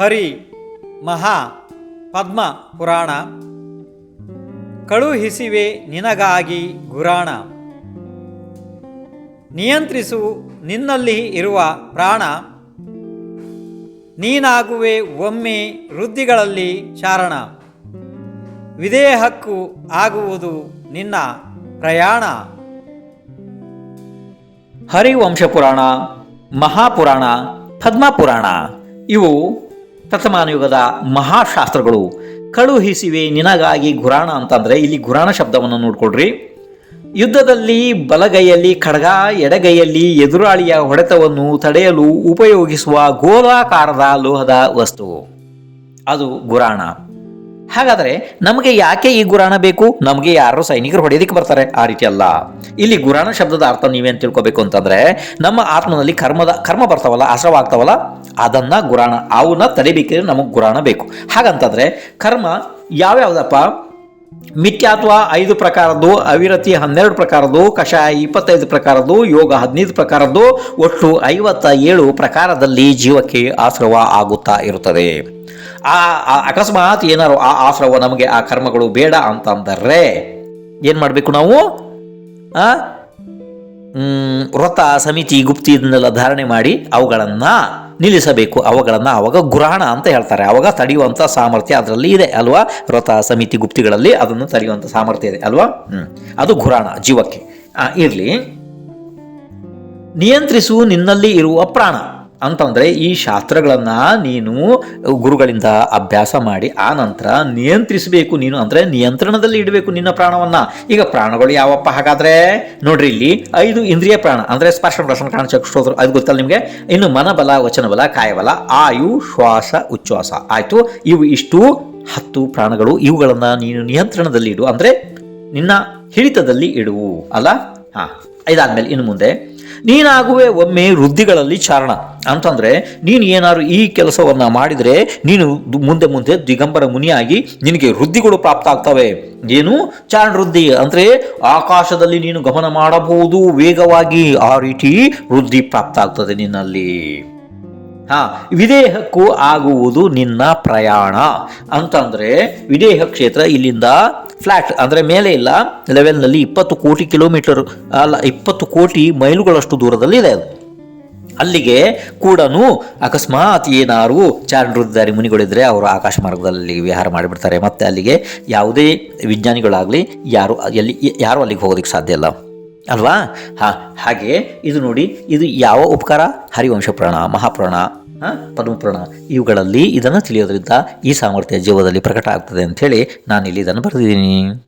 ಹರಿ, ಮಹಾ, ಪದ್ಮ, ಪುರಾಣ. ಕಳುಹಿಸಿವೆ ನಿನಗಾಗಿ ಗುರಾಣ. ನಿಯಂತ್ರಿಸು ನಿನ್ನಲ್ಲಿ ಇರುವ ಪ್ರಾಣ. ನೀನಾಗುವೆ ಒಮ್ಮೆ ವೃದ್ಧಿಗಳಲ್ಲಿ ಚಾರಣ. ವಿದೇಹಕ್ಕೂ ಆಗುವುದು ನಿನ್ನ ಪ್ರಯಾಣ. ಹರಿವಂಶಪುರಾಣ, ಮಹಾಪುರಾಣ, ಪದ್ಮಪುರಾಣ, ಇವು ಪ್ರಥಮಾನುಯುಗದ ಮಹಾಶಾಸ್ತ್ರಗಳು ಕಳುಹಿಸಿವೆ ನಿನಗಾಗಿ ಗುರಾಣ ಅಂತಂದರೆ ಇಲ್ಲಿ ಗುರಾಣ ಶಬ್ದವನ್ನು ನೋಡ್ಕೊಳ್ರಿ. ಯುದ್ಧದಲ್ಲಿ ಬಲಗೈಯಲ್ಲಿ, ಖಡ್ಗ ಎಡಗೈಯಲ್ಲಿ ಎದುರಾಳಿಯ ಹೊಡೆತವನ್ನು ತಡೆಯಲು ಉಪಯೋಗಿಸುವ ಗೋಲಾಕಾರದ ಲೋಹದ ವಸ್ತು. ಅದು ಗುರಾಣ. ಹಾಗಾದರೆ ನಮಗೆ ಯಾಕೆ ಈ ಗುರಾಣ ಬೇಕು? ನಮಗೆ ಯಾರು ಸೈನಿಕರು ಹೊಡೆಯೋದಕ್ಕೆ ಬರ್ತಾರೆ? ಆ ರೀತಿ ಅಲ್ಲ. ಇಲ್ಲಿ ಗುರಾಣ ಶಬ್ದದ ಅರ್ಥ ನೀವೇನು ತಿಳ್ಕೊಬೇಕು ಅಂತಂದ್ರೆ, ನಮ್ಮ ಆತ್ಮನಲ್ಲಿ ಕರ್ಮದ, ಕರ್ಮ ಬರ್ತಾವಲ್ಲ ಆಶ್ರವಾಗ್ತಾವಲ್ಲ ಅದನ್ನ ಗುರಾಣ, ಅವನ್ನ ತಡಿಬೇಕಿದ್ರೆ ನಮಗೆ ಗುರಾಣ ಬೇಕು. ಹಾಗಂತಂದ್ರೆ ಕರ್ಮ ಯಾವ್ಯಾವ್ದಪ್ಪ? ಮಿಥ್ಯಾತ್ವ ಐದು ಪ್ರಕಾರದ್ದು, ಅವಿರತಿ ಹನ್ನೆರಡು ಪ್ರಕಾರದ್ದು, ಕಷಾಯ ಇಪ್ಪತ್ತೈದು ಪ್ರಕಾರದ್ದು, ಯೋಗ ಹದಿನೈದು ಪ್ರಕಾರದ್ದು, ಒಟ್ಟು ಐವತ್ತ ಏಳು ಪ್ರಕಾರದಲ್ಲಿ ಜೀವಕ್ಕೆ ಆಶ್ರವ ಆಗುತ್ತಾ ಇರುತ್ತದೆ. ಆ ಅಕಸ್ಮಾತ್ ಏನಾರು ಆ ಆಶ್ರವ ನಮಗೆ ಆ ಕರ್ಮಗಳು ಬೇಡ ಅಂತಂದರೆ ಏನು ಮಾಡಬೇಕು ನಾವು? ವ್ರತ ಸಮಿತಿ ಗುಪ್ತಿ ಇದನ್ನೆಲ್ಲ ಧಾರಣೆ ಮಾಡಿ ಅವುಗಳನ್ನು ನಿಲ್ಲಿಸಬೇಕು. ಅವುಗಳನ್ನು ಅವಾಗ ಗುರಾಣ ಅಂತ ಹೇಳ್ತಾರೆ. ಅವಾಗ ತಡೆಯುವಂಥ ಸಾಮರ್ಥ್ಯ ಅದರಲ್ಲಿ ಇದೆ ಅಲ್ವಾ? ವ್ರತ ಸಮಿತಿ ಗುಪ್ತಿಗಳಲ್ಲಿ ಅದನ್ನು ತಡೆಯುವಂಥ ಸಾಮರ್ಥ್ಯ ಇದೆ ಅಲ್ವಾ. ಅದು ಗುರಾಣ, ಜೀವಕ್ಕೆ. ಇರಲಿ. ನಿಯಂತ್ರಿಸು ನಿನ್ನಲ್ಲಿ ಇರುವ ಪ್ರಾಣ. ಅಂತಂದ್ರೆ ಈ ಶಾಸ್ತ್ರಗಳನ್ನು ನೀನು ಗುರುಗಳಿಂದ ಅಭ್ಯಾಸ ಮಾಡಿ ಆ ನಂತರ ನಿಯಂತ್ರಿಸಬೇಕು ನೀನು ಅಂದ್ರೆ ನಿಯಂತ್ರಣದಲ್ಲಿ ಇಡಬೇಕು ನಿನ್ನ ಪ್ರಾಣವನ್ನ. ಈಗ ಪ್ರಾಣಗಳು ಯಾವಪ್ಪ ಹಾಗಾದ್ರೆ? ನೋಡ್ರಿ ಇಲ್ಲಿ ಐದು ಇಂದ್ರಿಯ ಪ್ರಾಣ ಅಂದ್ರೆ ಸ್ಪರ್ಶ ಪ್ರಶ್ನ ಕಾಣ ಚಕ್ಷೋದ್ರು ಅದು ಗೊತ್ತಲ್ಲ ನಿಮಗೆ? ಇನ್ನು ಮನಬಲ, ವಚನಬಲ, ಕಾಯಬಲ, ಆಯು, ಶ್ವಾಸ, ಉಚ್ಛ್ವಾಸ. ಆಯ್ತು, ಇವು ಇಷ್ಟು ಹತ್ತು ಪ್ರಾಣಗಳು. ಇವುಗಳನ್ನು ನೀನು ನಿಯಂತ್ರಣದಲ್ಲಿ ಇಡು ಅಂದ್ರೆ ನಿನ್ನ ಹಿಡಿತದಲ್ಲಿ ಇಡುವು ಅಲ್ಲ? ಹಾಂ, ಇದಾದ್ಮೇಲೆ ಇನ್ನು ಮುಂದೆ ನೀನಾಗುವೆ ಒಮ್ಮೆ ವೃದ್ಧಿಗಳಲ್ಲಿ ಚಾರಣ. ಅಂತಂದ್ರೆ, ನೀನು ಏನಾದ್ರು ಈ ಕೆಲಸವನ್ನ ಮಾಡಿದರೆ, ನೀನು ಮುಂದೆ ಮುಂದೆ ದಿಗಂಬರ ಮುನಿಯಾಗಿ ನಿನಗೆ ವೃದ್ಧಿಗಳು ಪ್ರಾಪ್ತ ಆಗ್ತವೆ ಏನು? ಚಾರಣ ವೃದ್ಧಿ ಅಂದ್ರೆ ಆಕಾಶದಲ್ಲಿ ನೀನು ಗಮನ ಮಾಡಬಹುದು, ವೇಗವಾಗಿ ಆ ರೀತಿ ವೃದ್ಧಿ ಪ್ರಾಪ್ತ ಆಗ್ತದೆ ನಿನ್ನಲ್ಲಿ. ಹಾ, ವಿದೇಹಕ್ಕೂ ಆಗುವುದು ನಿನ್ನ ಪ್ರಯಾಣ. ಅಂತಂದ್ರೆ, ವಿದೇಹ ಕ್ಷೇತ್ರ ಇಲ್ಲಿಂದ ಫ್ಲಾಟ್ ಅಂದರೆ ಮೇಲೆ ಇಲ್ಲ ಲೆವೆಲ್ನಲ್ಲಿ ಇಪ್ಪತ್ತು ಕೋಟಿ ಕಿಲೋಮೀಟರ್ ಅಲ್ಲ, ಇಪ್ಪತ್ತು ಕೋಟಿ ಮೈಲುಗಳಷ್ಟು ದೂರದಲ್ಲಿ ಇದೆ ಅದು. ಅಲ್ಲಿಗೆ ಕೂಡ ಅಕಸ್ಮಾತ್ ಏನಾರು ಚಾರಣರುದ್ಧಾರಿ ಮುನಿಗಳಿದ್ರೆ ಅವರು ಆಕಾಶ ಮಾರ್ಗದಲ್ಲಿ ವಿಹಾರ ಮಾಡಿಬಿಡ್ತಾರೆ. ಮತ್ತು ಅಲ್ಲಿಗೆ ಯಾವುದೇ ವಿಜ್ಞಾನಿಗಳಾಗಲಿ ಯಾರು, ಎಲ್ಲಿ, ಯಾರು ಅಲ್ಲಿಗೆ ಹೋಗೋದಕ್ಕೆ ಸಾಧ್ಯ ಇಲ್ಲ. ಅಲ್ವಾ? ಹಾಂ, ಹಾಗೆ ಇದು ನೋಡಿ, ಇದು ಯಾವ ಉಪಕಾರ? ಹರಿವಂಶ ಪ್ರಾಣ, ಮಹಾಪ್ರಾಣ. ಪದ್ಮಪುರಾಣ. ಇವುಗಳಲ್ಲಿ ಇದನ್ನು ತಿಳಿಯೋದ್ರಿಂದ ಈ ಸಾಮರ್ಥ್ಯ ಜೀವದಲ್ಲಿ ಪ್ರಕಟ ಆಗ್ತದೆ ಅಂಥೇಳಿ ನಾನಿಲ್ಲಿ ಇದನ್ನು ಬರೆದಿದ್ದೀನಿ.